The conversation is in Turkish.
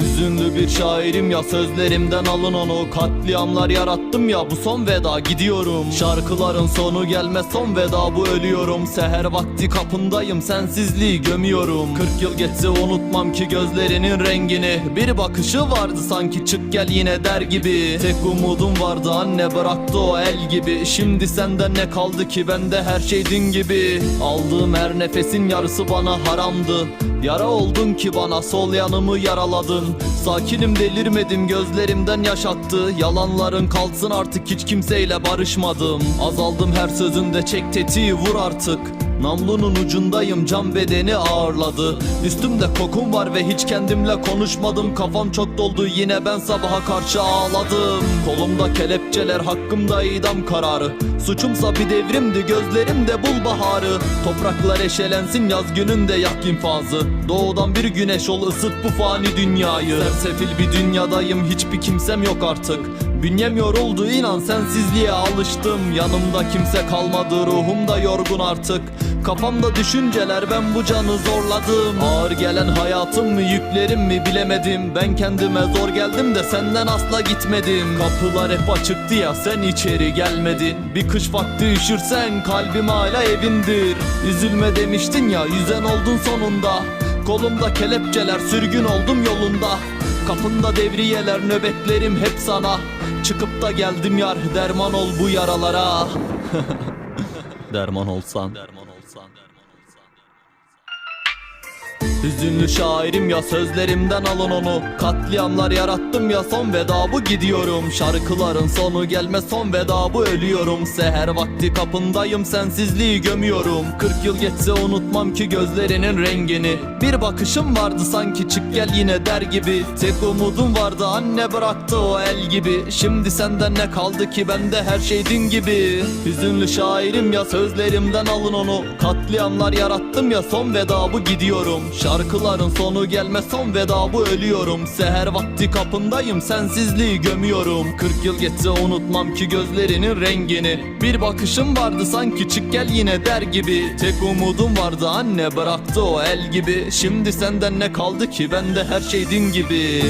Hüzünlü bir şairim ya sözlerimden alın onu. Katliamlar yarattım ya bu son veda gidiyorum. Şarkıların sonu gelmez son veda bu ölüyorum. Seher vakti kapındayım sensizliği gömüyorum. 40 yıl geçse unutmam ki gözlerinin rengini. Bir bakışı vardı sanki çık gel yine der gibi. Tek umudum vardı anne bıraktı o el gibi. Şimdi senden ne kaldı ki bende her şey din gibi. Aldığım her nefesin yarısı bana haramdı Yara oldun ki bana sol yanımı yaraladın. Sakinim delirmedim gözlerimden yaşattı Yalanların kalsın artık hiç kimseyle barışmadım. Azaldım her sözünde çek tetiği vur artık Namlunun ucundayım cam bedeni ağırladı. Üstümde kokum var ve hiç kendimle konuşmadım. Kafam çok doldu yine ben sabaha karşı ağladım. Kolumda kelepçeler hakkımda idam kararı. Suçumsa bir devrimdi gözlerimde bul baharı. Topraklar eşelensin yaz gününde yak infazı Doğudan bir güneş ol ısıt bu fani dünyayı. Sersefil bir dünyadayım hiçbir kimsem yok artık. Bünyem yoruldu inan sensizliğe alıştım. Yanımda kimse kalmadı ruhum da yorgun artık. Kafamda düşünceler ben bu canı zorladım. Ağır gelen hayatım mı yüklerim mi bilemedim. Ben kendime zor geldim de senden asla gitmedim. Kapılar hep açıktı ya sen içeri gelmedin. Bir kış vakti üşürsen kalbim hala evindir. Üzülme demiştin ya yüzen oldun sonunda Kolumda kelepçeler sürgün oldum yolunda. Kapında devriyeler nöbetlerim hep sana. Çıkıp da geldim yar derman ol bu yaralara. Derman olsan. Derman olsan Hüzünlü şairim ya sözlerimden alın onu. Katliamlar yarattım ya son veda bu gidiyorum. Şarkıların sonu gelmez son veda bu ölüyorum. Seher vakti kapındayım sensizliği gömüyorum. 40 yıl geçse unutmam ki gözlerinin rengini. Bir bakışım vardı sanki çık gel yine der gibi. Tek umudum vardı anne bıraktı o el gibi. Şimdi senden ne kaldı ki bende her şey din gibi. Hüzünlü şairim ya sözlerimden alın onu. Katliamlar yarattım ya son veda bu gidiyorum Şarkıların sonu gelmez son veda bu ölüyorum. Seher vakti kapındayım sensizliği gömüyorum. 40 yıl geçse unutmam ki gözlerinin rengini. Bir bakışım vardı sanki çık gel yine der gibi. Tek umudum vardı anne bıraktı o el gibi. Şimdi senden ne kaldı ki? Bende her şey din gibi